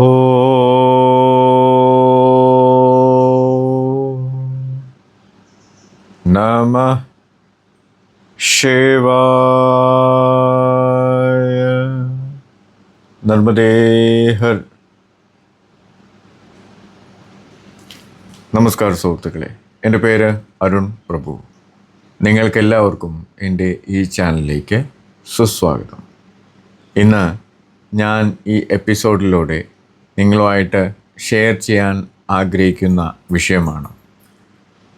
ഓ നമ ശിവായ നർമ്മദേഹർ നമസ്കാരം സുഹൃത്തുക്കളെ എന്റെ പേര് അരുൺ പ്രഭു. നിങ്ങൾക്കെല്ലാവർക്കും എന്റെ ഈ ചാനലിലേക്ക് സുസ്വാഗതം. ഇന്ന് ഞാൻ ഈ എപ്പിസോഡിലൂടെ നിങ്ങളുമായിട്ട് ഷെയർ ചെയ്യാൻ ആഗ്രഹിക്കുന്ന വിഷയമാണ്.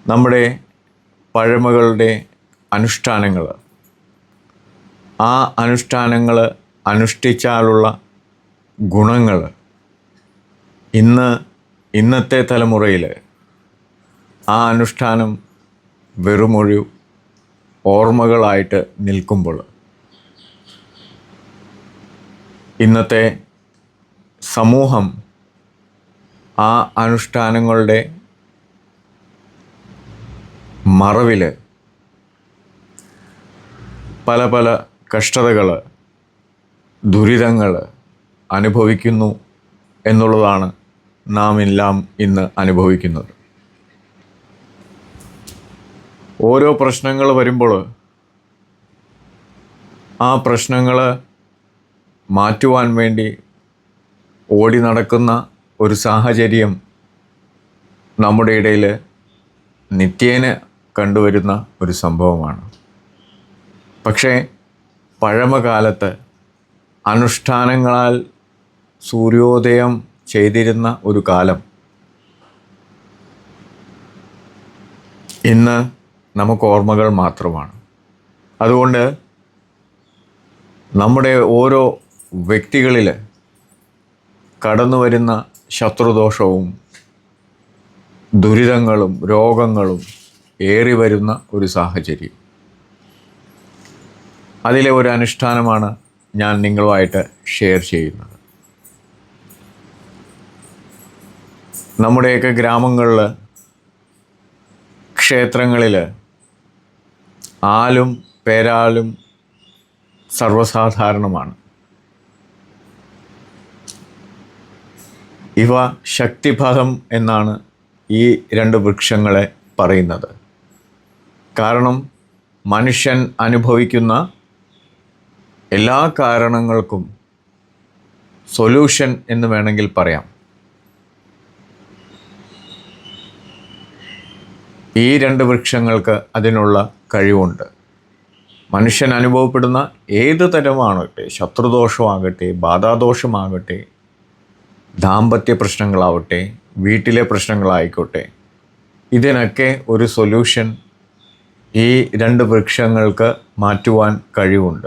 നമ്മുടെ പഴമകളുടെ അനുഷ്ഠാനങ്ങൾ. ആ അനുഷ്ഠാനങ്ങൾ അനുഷ്ഠിച്ചാലുള്ള ഗുണങ്ങൾ ഇന്ന് ഇന്നത്തെ തലമുറയിൽ ആ അനുഷ്ഠാനം വെറുമൊരു ഓർമ്മകളായിട്ട് നിൽക്കുമ്പോൾ ഇന്നത്തെ സമൂഹം ആ അനുഷ്ഠാനങ്ങളുടെ മറവിൽ പല പല കഷ്ടതകൾ ദുരിതങ്ങൾ അനുഭവിക്കുന്നു എന്നുള്ളതാണ് നാം എല്ലാം ഇന്ന് അനുഭവിക്കുന്നത്. ഓരോ പ്രശ്നങ്ങൾ വരുമ്പോൾ ആ പ്രശ്നങ്ങൾ മാറ്റുവാൻ വേണ്ടി ഓടി നടക്കുന്ന ഒരു സാഹചര്യം നമ്മുടെ ഇടയിൽ നിത്യേന കണ്ടുവരുന്ന ഒരു സംഭവമാണ്. പക്ഷേ പഴമകാലത്ത് അനുഷ്ഠാനങ്ങളാൽ സൂര്യോദയം ചെയ്തിരുന്ന ഒരു കാലം. ഇന്ന് നമുക്ക് ഓർമ്മകൾ മാത്രമാണ്. അതുകൊണ്ട് നമ്മുടെ ഓരോ വ്യക്തികളിൽ കടന്നു വരുന്ന ശത്രുദോഷവും ദുരിതങ്ങളും രോഗങ്ങളും ഏറി വരുന്ന ഒരു സാഹചര്യം. അതിലെ ഒരു അനുഷ്ഠാനമാണ് ഞാൻ നിങ്ങളുമായിട്ട് ഷെയർ ചെയ്യുന്നത്. നമ്മുടെയൊക്കെ ഗ്രാമങ്ങളിൽ ക്ഷേത്രങ്ങളിൽ ആലും പേരാലും സർവസാധാരണമാണ്. ഇവ ശക്തിഫലം എന്നാണ് ഈ രണ്ട് വൃക്ഷങ്ങളെ പറയുന്നത്. കാരണം മനുഷ്യൻ അനുഭവിക്കുന്ന എല്ലാ കാരണങ്ങൾക്കും സൊല്യൂഷൻ എന്ന് വേണമെങ്കിൽ പറയാം. ഈ രണ്ട് വൃക്ഷങ്ങൾക്ക് അതിനുള്ള കഴിവുണ്ട്. മനുഷ്യൻ അനുഭവപ്പെടുന്ന ഏത് തരമാകട്ടെ ശത്രുദോഷമാകട്ടെ ബാധാദോഷമാകട്ടെ ദാമ്പത്യ പ്രശ്നങ്ങളാവട്ടെ വീട്ടിലെ പ്രശ്നങ്ങളായിക്കോട്ടെ ഇതിനൊക്കെ ഒരു സൊല്യൂഷൻ ഈ രണ്ട് വൃക്ഷങ്ങൾക്ക് മാറ്റുവാൻ കഴിവുണ്ട്.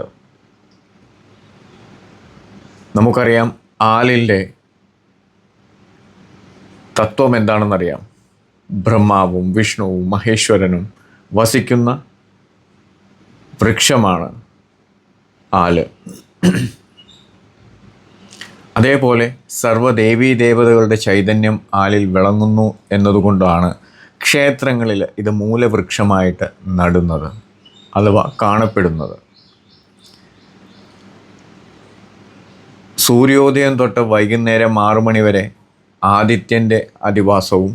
നമുക്കറിയാം ആലിന്റെ തത്വം എന്താണെന്നറിയാം? ബ്രഹ്മാവും വിഷ്ണുവും മഹേശ്വരനും വസിക്കുന്ന വൃക്ഷമാണ് ആൽ. അതേപോലെ സർവദേവീ ദേവതകളുടെ ചൈതന്യം ആലിൽ വിളങ്ങുന്നു എന്നതുകൊണ്ടാണ് ക്ഷേത്രങ്ങളിൽ ഇത് മൂലവൃക്ഷമായിട്ട് നടുന്നത് അഥവാ കാണപ്പെടുന്നത്. സൂര്യോദയം തൊട്ട് വൈകുന്നേരം ആറു മണി വരെ ആദിത്യന്റെ അധിവാസവും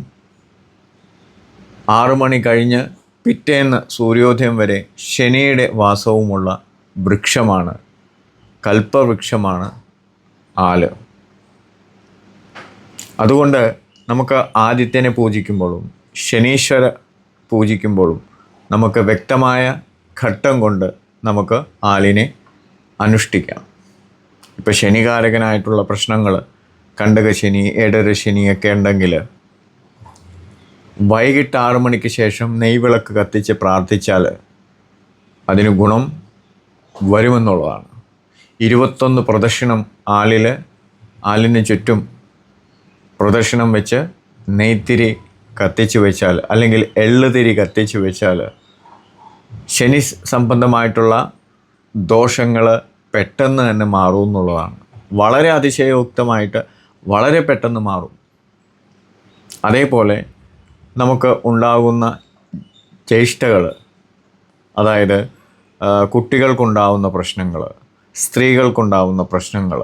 ആറു മണി കഴിഞ്ഞ് പിറ്റേന്ന് സൂര്യോദയം വരെ ശനിയുടെ വാസവുമുള്ള വൃക്ഷമാണ് കൽപ്പവൃക്ഷമാണ് ആൽ. അതുകൊണ്ട് നമുക്ക് ആദിത്യനെ പൂജിക്കുമ്പോഴും ശനീശ്വര പൂജിക്കുമ്പോഴും നമുക്ക് വ്യക്തമായ ഘട്ടം കൊണ്ട് നമുക്ക് ആലിനെ അനുഷ്ഠിക്കാം. ഇപ്പോൾ ശനികാരകനായിട്ടുള്ള പ്രശ്നങ്ങൾ കണ്ടക ശനി ഏടര ശനിയൊക്കെ ഉണ്ടെങ്കിൽ വൈകിട്ട് ആറു മണിക്ക് ശേഷം നെയ്വിളക്ക് കത്തിച്ച് പ്രാർത്ഥിച്ചാൽ അതിന് ഗുണം വരുമെന്നുള്ളതാണ്. ഇരുപത്തൊന്ന് പ്രദക്ഷിണം ആലിൽ ആലിന് ചുറ്റും പ്രദക്ഷിണം വെച്ച് നെയ്ത്തിരി കത്തിച്ച് വെച്ചാൽ അല്ലെങ്കിൽ എള്ളുതിരി കത്തിച്ച് വെച്ചാൽ ശനി സംബന്ധമായിട്ടുള്ള ദോഷങ്ങൾ പെട്ടെന്ന് തന്നെ മാറും എന്നുള്ളതാണ്. വളരെ അതിശയോക്തമായിട്ട് വളരെ പെട്ടെന്ന് മാറും. അതേപോലെ നമുക്ക് ഉണ്ടാകുന്ന ചേഷ്ടകൾ അതായത് കുട്ടികൾക്കുണ്ടാവുന്ന പ്രശ്നങ്ങൾ സ്ത്രീകൾക്കുണ്ടാവുന്ന പ്രശ്നങ്ങൾ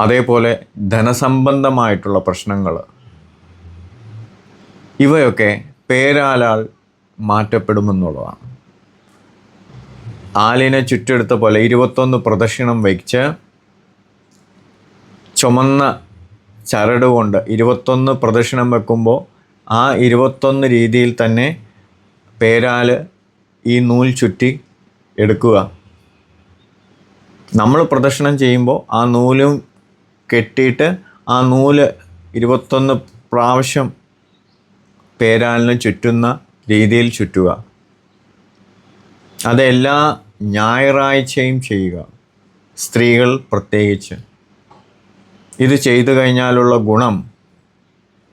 അതേപോലെ ധനസംബന്ധമായിട്ടുള്ള പ്രശ്നങ്ങൾ ഇവയൊക്കെ പേരാലാൽ മാറ്റപ്പെടുമെന്നുള്ളതാണ്. ആലിനെ ചുറ്റെടുത്ത പോലെ ഇരുപത്തൊന്ന് പ്രദക്ഷിണം വയ്ച്ച് ചുമന്ന ചരട് കൊണ്ട് ഇരുപത്തൊന്ന് പ്രദക്ഷിണം വെക്കുമ്പോൾ ആ ഇരുപത്തൊന്ന് രീതിയിൽ തന്നെ പേരാൽ ഈ നൂൽ ചുറ്റി എടുക്കുക. നമ്മൾ പ്രദക്ഷിണം ചെയ്യുമ്പോൾ ആ നൂലും കെട്ടിയിട്ട് ആ നൂൽ ഇരുപത്തൊന്ന് പ്രാവശ്യം പേരാലിന് ചുറ്റുന്ന രീതിയിൽ ചുറ്റുക. അതെല്ലാ ഞായറാഴ്ചയും ചെയ്യുക. സ്ത്രീകൾ പ്രത്യേകിച്ച്. ഇത് ചെയ്തു കഴിഞ്ഞാലുള്ള ഗുണം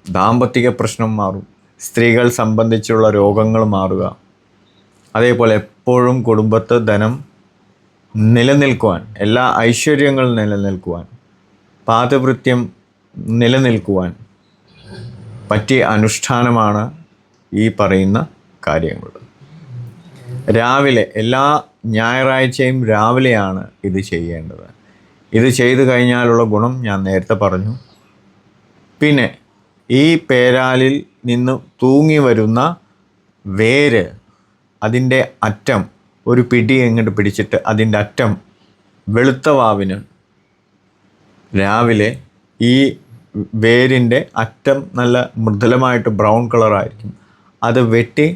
ദാമ്പത്തിക പ്രശ്നം മാറും. സ്ത്രീകൾ സംബന്ധിച്ചുള്ള രോഗങ്ങൾ മാറുക. അതേപോലെ എപ്പോഴും കുടുംബത്ത് ധനം നിലനിൽക്കുവാൻ എല്ലാ ഐശ്വര്യങ്ങളും നിലനിൽക്കുവാൻ പാതവൃത്യം നിലനിൽക്കുവാൻ പറ്റിയ അനുഷ്ഠാനമാണ് ഈ പറയുന്ന കാര്യങ്ങൾ രാവിലെ എല്ലാ ഞായറാഴ്ചയും രാവിലെയാണ് ഇത് ചെയ്യേണ്ടത്. ഇത് ചെയ്തു കഴിഞ്ഞാലുള്ള ഗുണം ഞാൻ നേരത്തെ പറഞ്ഞു. പിന്നെ ഈ പേരാലിൽ നിന്ന് തൂങ്ങി വരുന്ന വേര് അതിന്റെ അറ്റം ഒരു പിടി എങ്ങോട്ട് പിടിച്ചിട്ട് അതിന്റെ അറ്റം വെളുത്ത വാവിന് രാവിലെ ഈ വേരിന്റെ അറ്റം നല്ല മൃദുലമായിട്ട് ബ്രൗൺ കളറായിരിക്കും. അത് വെട്ടി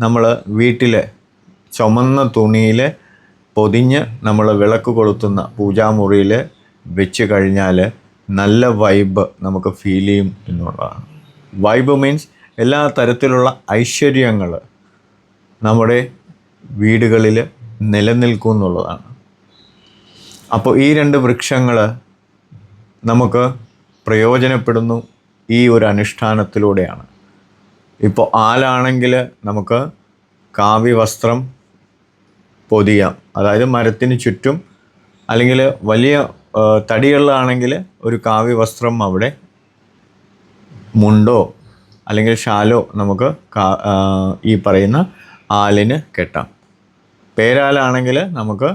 നമ്മൾ വീട്ടിൽ ചുമന്ന തുണിയിൽ പൊതിഞ്ഞ് നമ്മൾ വിളക്ക് കൊളുത്തുന്ന പൂജാമുറിയിൽ വെച്ച് കഴിഞ്ഞാൽ നല്ല വൈബ് നമുക്ക് ഫീൽ ചെയ്യും എന്നുള്ളതാണ്. വൈബ് മീൻസ് എല്ലാ തരത്തിലുള്ള ഐശ്വര്യങ്ങൾ നമ്മുടെ വീടുകളിൽ നിലനിൽക്കും എന്നുള്ളതാണ് അപ്പോൾ ഈ രണ്ട് വൃക്ഷങ്ങൾ നമുക്ക് പ്രയോജനപ്പെടുന്നു ഈ ഒരു അനുഷ്ഠാനത്തിലൂടെയാണ്. ഇപ്പോൾ ആലാണെങ്കിൽ നമുക്ക് കാവ്യ വസ്ത്രം പൊതിയാം. അതായത് മരത്തിന് ചുറ്റും അല്ലെങ്കിൽ വലിയ തടികളിലാണെങ്കിൽ ഒരു കാവ്യ വസ്ത്രം അവിടെ മുണ്ടോ അല്ലെങ്കിൽ ഷാലോ നമുക്ക് ഈ പറയുന്ന ആലിന് കെട്ടാം. പേരാലാണെങ്കിൽ നമുക്ക്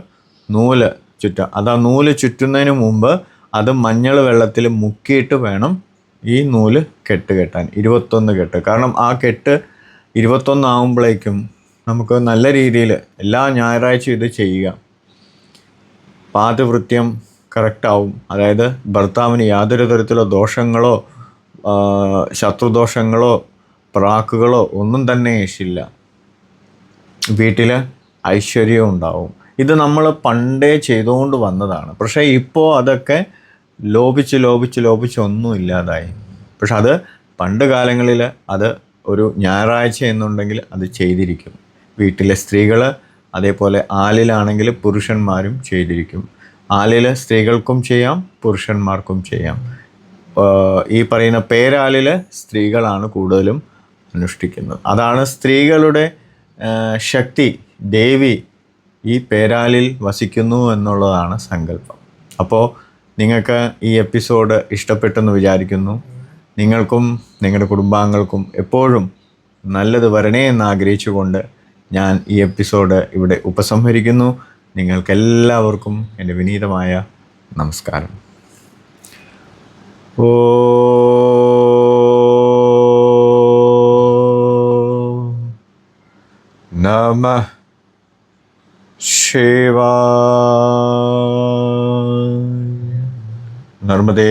നൂൽ ചുറ്റാം. അത് ആ നൂൽ ചുറ്റുന്നതിന് മുമ്പ് അത് മഞ്ഞൾ വെള്ളത്തിൽ മുക്കിയിട്ട് വേണം ഈ നൂൽ കെട്ട് കെട്ടാൻ. ഇരുപത്തൊന്ന് കെട്ട്. കാരണം ആ കെട്ട് ഇരുപത്തൊന്ന് ആകുമ്പോഴേക്കും നമുക്ക് നല്ല രീതിയിൽ എല്ലാ ഞായറാഴ്ചയും ഇത് ചെയ്യുക. പാതവൃത്യം കറക്റ്റാവും അതായത് ഭർത്താവിന് യാതൊരു തരത്തിലോ ദോഷങ്ങളോ ശത്രുദോഷങ്ങളോ പ്രാക്കുകളോ ഒന്നും തന്നെ യേശില്ല വീട്ടിൽ ഐശ്വര്യവും ഉണ്ടാവും. ഇത് നമ്മൾ പണ്ടേ ചെയ്തുകൊണ്ട് വന്നതാണ്. പക്ഷേ ഇപ്പോൾ അതൊക്കെ ലോപിച്ച് ലോപിച്ച് ലോപിച്ച് ഒന്നും ഇല്ലാതായി. പക്ഷെ അത് പണ്ട് കാലങ്ങളിൽ അത് ഒരു ഞായറാഴ്ച എന്നുണ്ടെങ്കിൽ അത് ചെയ്തിരിക്കും. വീട്ടിലെ സ്ത്രീകൾ അതേപോലെ ആലിലാണെങ്കിൽ പുരുഷന്മാരും ചെയ്തിരിക്കും. ആലിൽ സ്ത്രീകൾക്കും ചെയ്യാം പുരുഷന്മാർക്കും ചെയ്യാം. ഈ പറയുന്ന പേരാലിൽ സ്ത്രീകളാണ് കൂടുതലും അനുഷ്ഠിക്കുന്നത്. അതാണ് സ്ത്രീകളുടെ ശക്തി. ദേവി ഈ പേരാലിൽ വസിക്കുന്നു എന്നുള്ളതാണ് സങ്കല്പം. അപ്പോൾ നിങ്ങൾക്ക് ഈ എപ്പിസോഡ് ഇഷ്ടപ്പെട്ടെന്ന് വിചാരിക്കുന്നു. നിങ്ങൾക്കും നിങ്ങളുടെ കുടുംബാംഗങ്ങൾക്കും എപ്പോഴും നല്ലത് വരണേ എന്ന് ആഗ്രഹിച്ചുകൊണ്ട് ഞാൻ ഈ എപ്പിസോഡ് ഇവിടെ ഉപസംഹരിക്കുന്നു. നിങ്ങൾക്കെല്ലാവർക്കും എന്റെ വിനീതമായ നമസ്കാരം. ഓ നമ ശിവായ. 呃 നർമ്മദേ